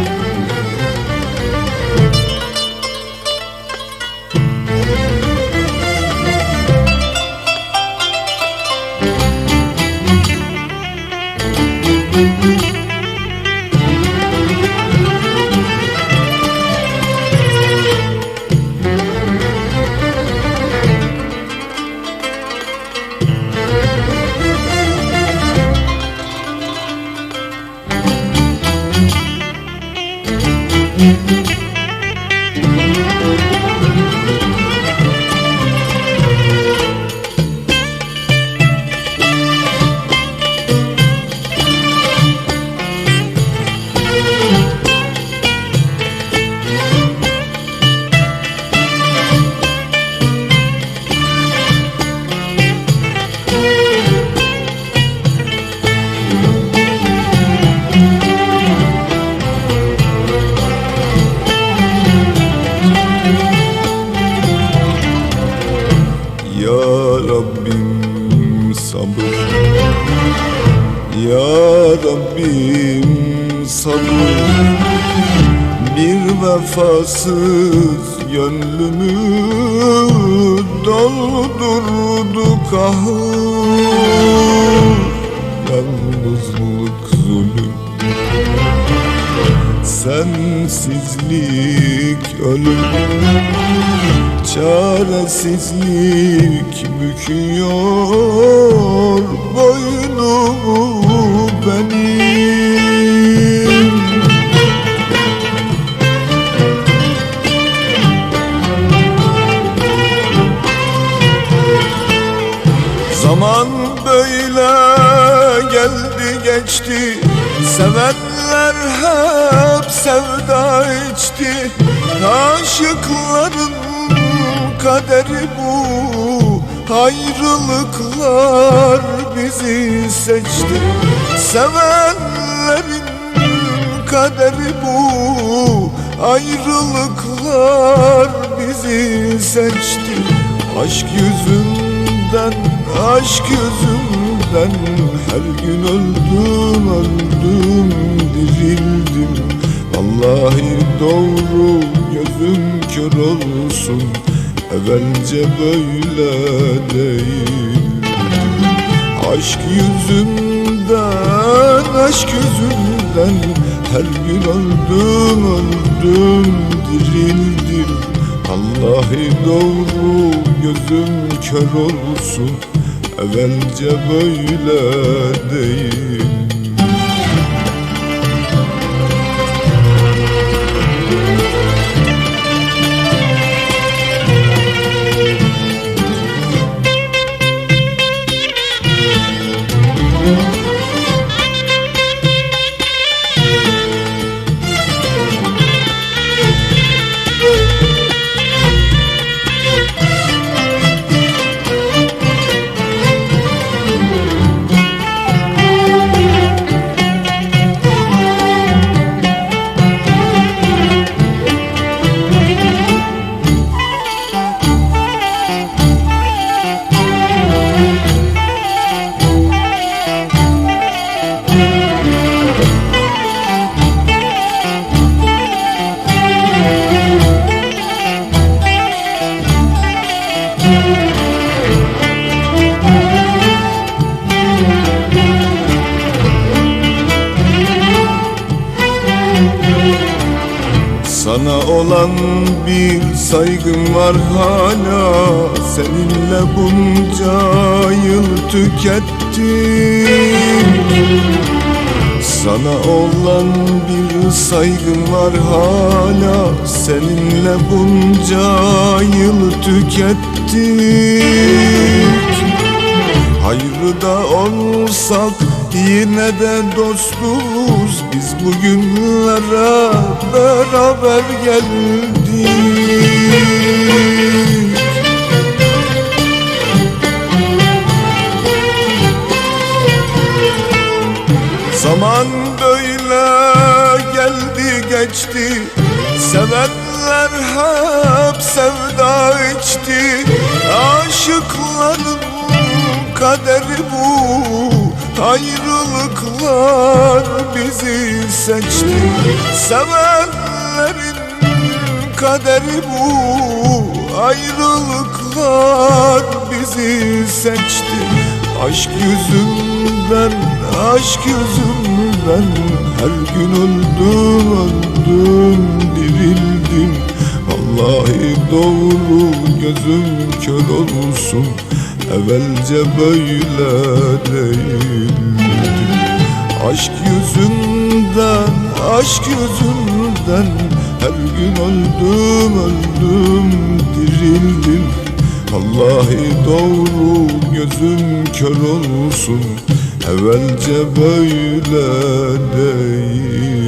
Ya Rabbim sabır. Ya Rabbim sabır. Bir vefasız gönlümü doldurdu kahır. Yalnızlık zulüm. Sensizlik ölüm Çaresizlik büküyor boynumu benim. Zaman böyle geldi geçti Sevenler hep sevda içti. Aşıkların kaderi bu. Ayrılıklar bizi seçti. Sevenlerin kaderi bu. Ayrılıklar bizi seçti. Aşk yüzünden, aşk yüzünden Her gün öldüm, öldüm, dirildim Vallahi doğru gözüm kör olsun Evvelce böyle değil. Aşk yüzünden, aşk yüzünden Her gün öldüm, öldüm, dirildim. Vallahi doğru gözüm kör olsun Evvelce böyle değil Sana olan bir saygım var hala. Seninle bunca yıl tükettim Sana olan bir saygım var hala. Seninle bunca yıl tükettik. Hayrı da olsak yine de dostuz. Biz bugünlere beraber geldik Zaman böyle geldi geçti. Sevenler hep sevda içti. Aşıkların kaderi bu. Ayrılıklar bizi seçti. Sevenlerin kaderi bu. Ayrılıklar bizi seçti. Aşk yüzünden, aşk yüzünden Her gün öldüm, öldüm, dirildim. Vallahi doğru gözüm kör olsun. Evvelce böyle değildim. Aşk yüzünden, aşk yüzünden Her gün öldüm, öldüm, dirildim. Vallahi doğru gözüm kör olsun Evvelce böyle değil